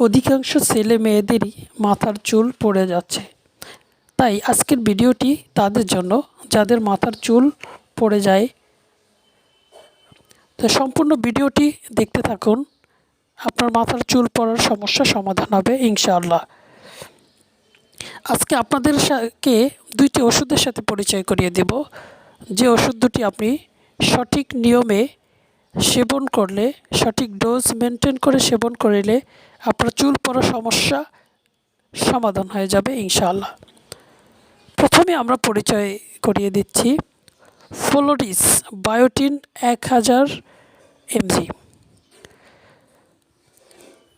অধিকাংশ ছেলে মেয়েদেরই মাথার চুল পড়ে যাচ্ছে। তাই আজকের ভিডিওটি তাদের জন্য, যাদের মাথার চুল পড়ে যায়। তো সম্পূর্ণ ভিডিওটি দেখতে থাকুন। আপনার মাথার চুল পড়ার সমস্যা সমাধান হবে ইনশাআল্লাহ। আজকে আপনাদের সাথে দুইটি ওষুধের সাথে পরিচয় করিয়ে দেব। যে ওষুধ দুটি আপনি সঠিক নিয়মে সেবন করলে, সঠিক ডোজ মেনটেন করে সেবন করিলে আপনার চুল পড়ার সমস্যা সমাধান হয়ে যাবে ইনশাআল্লাহ। প্রথমে আমরা পরিচয় করিয়ে দিচ্ছি। ফ্লোরিস বায়োটিন এক হাজার এমজি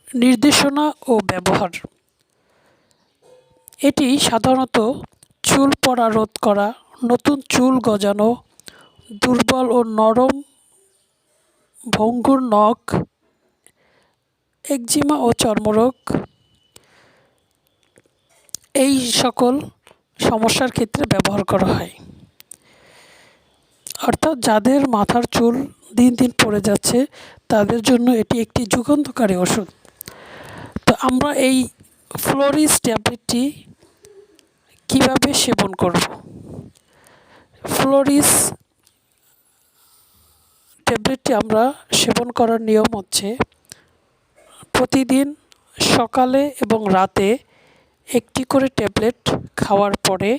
নির্দেশনা ও ব্যবহার। এটি সাধারণত চুল পড়া রোধ করা, নতুন চুল গজানো, দুর্বল ও নরম ভঙ্গুর নখ, একজিমা ও চর্মরোগ, এই সকল সমস্যার ক্ষেত্রে ব্যবহার করা হয়। অর্থাৎ যাদের মাথার চুল দিন দিন পড়ে যাচ্ছে, তাদের জন্য এটি একটি যুগান্তকারী ওষুধ। তো আমরা এই ফ্লোরিস ট্যাবলেটটি কীভাবে সেবন করব? ফ্লোরিস ট্যাবলেটটি আমরা সেবন করার নিয়ম হচ্ছে প্রতিদিন সকালে এবং রাতে একটি করে ট্যাবলেট খাওয়ার পরে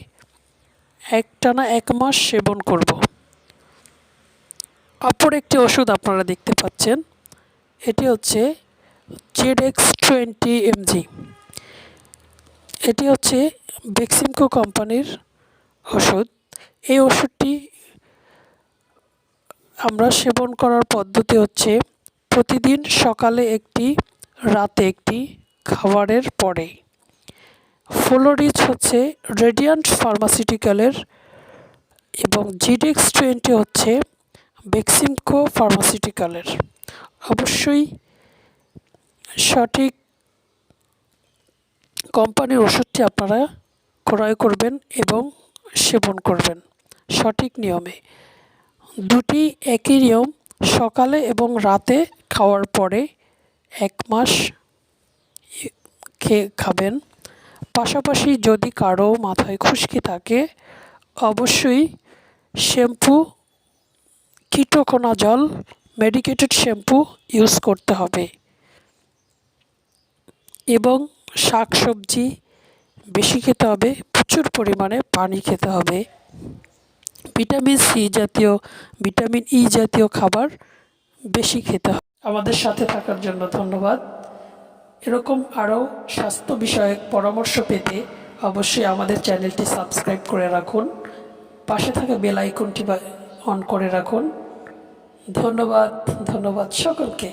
একটানা এক মাস সেবন করব। অপর একটি ওষুধ আপনারা দেখতে পাচ্ছেন, এটি হচ্ছে জেড এক্স টোয়েন্টি এমজি এটি হচ্ছে বেক্সিমকো কোম্পানির ওষুধ। এই ওষুধটি আমরা সেবন করার পদ্ধতি হচ্ছে প্রতিদিন সকালে একটি, রাতে একটি খাবারের পরে। ফ্লোরিচ হচ্ছে রেডিয়ান্ট ফার্মাসিউটিক্যালের এবং জিডেক্স টোয়েন্টি হচ্ছে বেক্সিমকো ফার্মাসিউটিক্যালের অবশ্যই সঠিক কোম্পানির ওষুধটি আপনারা ক্রয় করবেন এবং সেবন করবেন সঠিক নিয়মে। দুটি নিয়ম সকালে এবং রাতে খাওয়ার পরে এক মাস খেয়ে খাবেন। পাশাপাশি যদি কারও মাথায় খুশকি থাকে, অবশ্যই শ্যাম্পু কিটোকোনা জল মেডিকেটেড শ্যাম্পু ইউজ করতে হবে এবং শাক সবজি বেশি খেতে হবে, প্রচুর পরিমাণে পানি খেতে হবে। ভিটামিন সি জাতীয়, ভিটামিন ই জাতীয় খাবার বেশি খেতে হবে আমাদের সাথে থাকার জন্য ধন্যবাদ। এরকম আরও স্বাস্থ্য বিষয়ক পরামর্শ পেতে অবশ্যই আমাদের চ্যানেলটি সাবস্ক্রাইব করে রাখুন। পাশে থাকা বেল আইকনটি অন করে রাখুন। ধন্যবাদ ধন্যবাদ সকলকে।